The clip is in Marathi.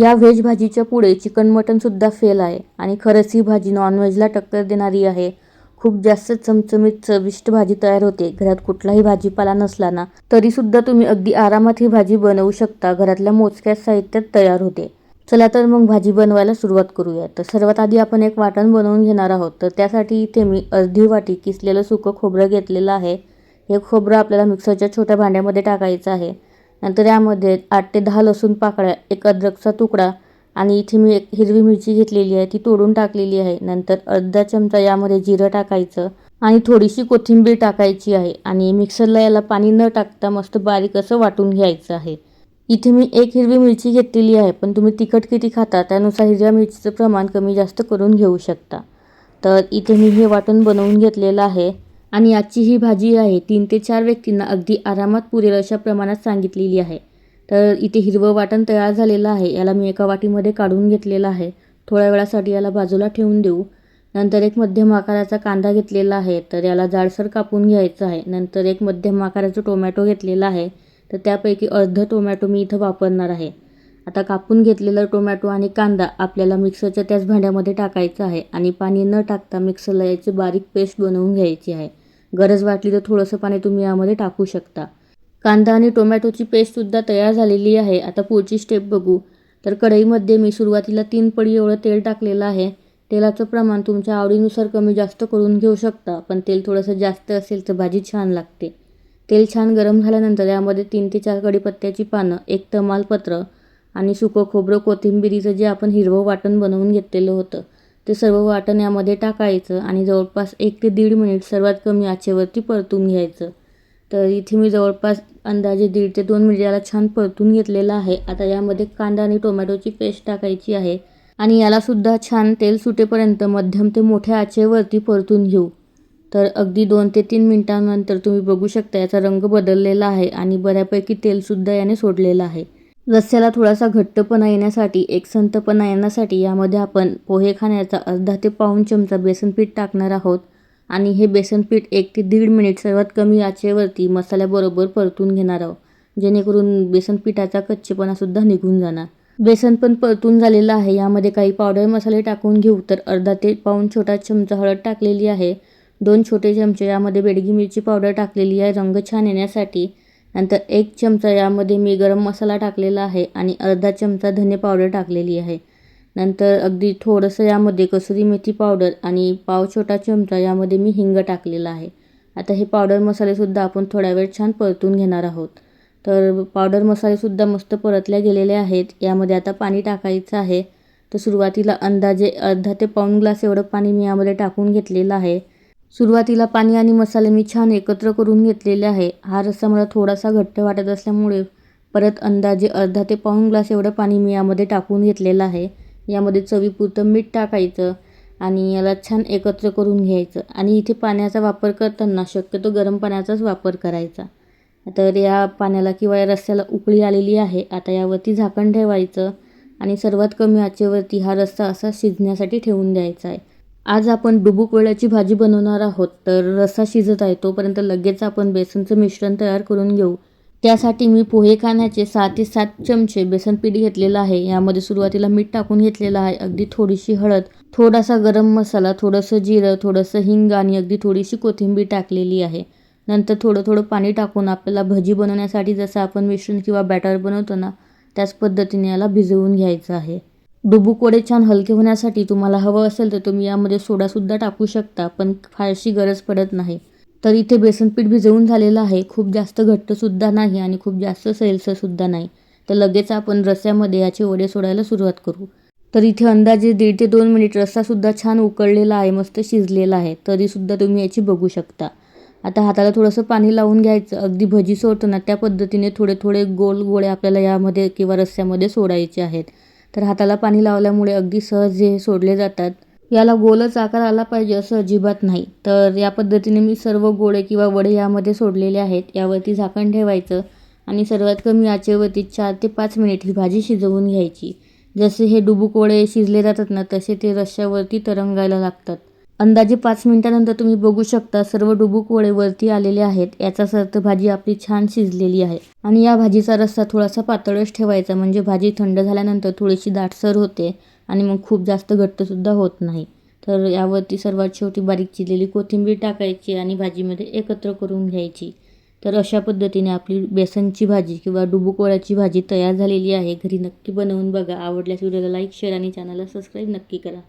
या व्हेज भाजीच्या पुढे चिकन मटनसुद्धा फेल आहे आणि खरंच ही भाजी नॉनव्हेजला टक्कर देणारी आहे. खूप जास्त चमचमीत चविष्ट भाजी तयार होते. घरात कुठलाही भाजीपाला नसला ना तरीसुद्धा तुम्ही अगदी आरामात ही भाजी बनवू शकता. घरातल्या मोजक्या साहित्यात तयार होते. चला तर मग भाजी बनवायला सुरुवात करूया. तर सर्वात आधी आपण एक वाटण बनवून घेणार आहोत. तर त्यासाठी इथे मी अर्धी वाटी किसलेलं सुकं खोबरं घेतलेलं आहे. हे खोबरं आपल्याला मिक्सरच्या छोट्या भांड्यामध्ये टाकायचं आहे. नंतर यामध्ये आठ ते दहा लसूण पाकळ्या एक अद्रकचा तुकडा आणि इथे मी एक हिरवी मिरची घेतलेली आहे ती तोडून टाकलेली आहे. नंतर अर्धा चमचा यामध्ये जिरं टाकायचं आणि थोडीशी कोथिंबीर टाकायची आहे आणि मिक्सरला याला पाणी न टाकता मस्त बारीक असं वाटून घ्यायचं आहे. इथे मी एक हिरवी मिरची घेतलेली आहे पण तुम्ही तिखट किती खाता त्यानुसार हिरव्या मिरचीचं प्रमाण कमी जास्त करून घेऊ शकता. तर इथे मी हे वाटण बनवून घेतलेलं आहे. आणि आजची ही भाजी आहे तीन ते चार व्यक्तींना अगदी आरामात पुरेल अशा प्रमाणात सांगितलेली आहे. तर इथे हिरवं वाटण तयार झालेलं आहे याला मी एका वाटीमध्ये काढून घेतलेलं आहे. थोड्या वेळासाठी याला बाजूला ठेवून देऊ. नंतर एक मध्यम आकाराचा कांदा घेतलेला आहे तर याला जाडसर कापून घ्यायचं आहे. नंतर एक मध्यम आकाराचा टोमॅटो घेतलेला आहे तर त्यापैकी अर्ध टोमॅटो मी इथं वापरणार आहे. आता कापून घेतलेलं टोमॅटो आणि कांदा आपल्याला मिक्सरच्या त्याच भांड्यामध्ये टाकायचं आहे आणि पाणी न टाकता मिक्सरला याची बारीक पेस्ट बनवून घ्यायची आहे. गरज वाटली तर थोडंसं पाणी तुम्ही यामध्ये टाकू शकता. कांदा आणि टोमॅटोची पेस्टसुद्धा तयार झालेली आहे. आता पुढची स्टेप बघू. तर कढईमध्ये मी सुरुवातीला तीन पडी एवढं तेल टाकलेलं आहे. तेलाचं प्रमाण तुमच्या आवडीनुसार कमी जास्त करून घेऊ शकता. पण तेल थोडंसं जास्त असेल तर भाजी छान लागते. तेल छान गरम झाल्यानंतर यामध्ये तीन ते चार कढीपत्त्याची पानं एक तमालपत्र आणि सुकं खोबरं कोथिंबिरीचं जे आपण हिरवं वाटण बनवून घेतलेलं होतं. ते सर्व वाटण यामध्ये टाकायचं आणि जवळपास एक ते दीड मिनिट सर्वात कमी आचेवरती परतून घ्यायचं. तर इथे मी जवळपास अंदाजे दीड ते दोन मिनिट याला छान परतून घेतलेलं आहे. आता यामध्ये कांदा आणि टोमॅटोची पेस्ट टाकायची आहे आणि यालासुद्धा छान तेल सुटेपर्यंत मध्यम ते मोठ्या आचेवरती परतून घेऊ. तर अगदी दोन ते तीन मिनटांनंतर तुम्ही बघू शकता याचा रंग बदललेला आहे आणि बऱ्यापैकी तेलसुद्धा याने सोडलेलं आहे. रस्स्याला थोडासा घट्टपणा येण्यासाठी एक संतपणा येण्यासाठी यामध्ये आपण पोहे खाण्याचा अर्धा ते पाऊण चमचा बेसन पीठ टाकणार आहोत आणि हे बेसन पीठ एक ते दीड मिनिट सर्वात कमी आचेवरती मसाल्याबरोबर परतून घेणार आहोत जेणेकरून बेसन पिठाचा कच्चेपणासुद्धा निघून जाणार. बेसन पण परतून झालेलं आहे यामध्ये काही पावडर मसाले टाकून घेऊ तर अर्धा ते पाऊण छोटा चमचा हळद टाकलेली आहे दोन छोटे चमचे यामध्ये बेडगी मिरची पावडर टाकलेली आहे रंग छान येण्यासाठी नंतर एक चमचा यामध्ये मी गरम मसाला टाकलेला आहे आणि अर्धा चमचा धने पावडर टाकलेली आहे. नंतर अगदी थोडंसं यामध्ये कसुरी मेथी पावडर आणि पाव छोटा चमचा यामध्ये मी हिंग टाकलेला आहे. आता हे पावडर मसालेसुद्धा आपण थोड्या वेळ छान परतून घेणार आहोत. तर पावडर मसालेसुद्धा मस्त परतल्या गेलेले आहेत. यामध्ये आता पाणी टाकायचं आहे. तर सुरुवातीला अंदाजे अर्धा ते पाऊण ग्लास एवढं पाणी मी यामध्ये टाकून घेतलेलं आहे. सुरुवातीला पाणी आणि मसाले मी छान एकत्र करून घेतलेले आहे. हा रस्सा मला थोडासा घट्ट वाटत असल्यामुळे परत अंदाजे अर्धा ते पाऊण ग्लास एवढं पाणी मी यामध्ये टाकून घेतलेलं आहे. यामध्ये चवीपुरतं मीठ टाकायचं आणि याला छान एकत्र करून घ्यायचं आणि इथे पाण्याचा वापर करताना शक्यतो गरम पाण्याचाच वापर करायचा. तर या पाण्याला किंवा या रस्स्याला उकळी आलेली आहे. आता यावरती झाकण ठेवायचं आणि सर्वात कमी आचेवरती हा रस्सा असा शिजण्यासाठी ठेवून द्यायचा आहे. आज आपण डुबूक वेळाची भाजी बनवणार आहोत तर रस्सा शिजत आहे तोपर्यंत लगेच आपण बेसनचं मिश्रण तयार करून घेऊ. त्यासाठी मी पोहे खाण्याचे सहा ते सात चमचे बेसन पीठ घेतलेलं आहे. यामध्ये सुरुवातीला मीठ टाकून घेतलेलं आहे. अगदी थोडीशी हळद थोडासा गरम मसाला थोडंसं जिरं थोडंसं हिंग आणि अगदी थोडीशी कोथिंबीर टाकलेली आहे. नंतर थोडं थोडं पाणी टाकून आपल्याला भजी बनवण्यासाठी जसं आपण मिश्रण किंवा बॅटर बनवतो ना त्याच पद्धतीने याला भिजवून घ्यायचं आहे. डुबूक वडे छान हलके होण्यासाठी तुम्हाला हवं असेल तर तुम्ही यामध्ये सोडासुद्धा टाकू शकता पण फारशी गरज पडत नाही. तर इथे बेसनपीठ भिजवून झालेलं आहे. खूप जास्त घट्टसुद्धा नाही आणि खूप जास्त सैलसरसुद्धा नाही. तर लगेच आपण रस्स्यामध्ये याचे वडे सोडायला सुरुवात करू. तर इथे अंदाजे दीड ते दोन मिनिट रस्सासुद्धा छान उकळलेला आहे मस्त शिजलेला आहे. तरीसुद्धा तुम्ही याची बघू शकता. आता हाताला थोडंसं पाणी लावून घ्यायचं. अगदी भजी सोडतो ना त्या पद्धतीने थोडे थोडे गोल गोळे आपल्याला यामध्ये किंवा रस्स्यामध्ये सोडायचे आहेत. तर हाताला पाणी लावल्यामुळे अगदी सहज हे सोडले जातात. याला गोलच आकार आला पाहिजे असं अजिबात नाही. तर या पद्धतीने मी सर्व गोळे किंवा वडे यामध्ये सोडलेले आहेत. यावरती झाकण ठेवायचं आणि सर्वात कमी आचेवरती चार ते पाच मिनिट ही भाजी शिजवून घ्यायची. जसे हे डुबुक वडे शिजले जातात ना तसे ते रश्श्यावरती तरंगायला लागतात. अंदाजे पाच मिनिटानंतर तुम्ही बघू शकता सर्व डुबुक वडे वरती आलेले आहेत. याचाच अर्थ भाजी आपली छान शिजलेली आहे. आणि या भाजीचा रस्सा थोडासा पातळच ठेवायचा म्हणजे भाजी थंड झाल्यानंतर थोडीशी दाटसर होते आणि मग खूप जास्त घट्टसुद्धा होत नाही. तर यावरती सर्वात शेवटी बारीक चिरलेली कोथिंबीर टाकायची आणि भाजीमध्ये एकत्र करून घ्यायची. तर अशा पद्धतीने आपली बेसनची भाजी किंवा डुबुकवळ्याची भाजी तयार झालेली आहे. घरी नक्की बनवून बघा. आवडल्यास व्हिडिओला लाईक शेअर आणि चॅनलला सबस्क्राईब नक्की करा.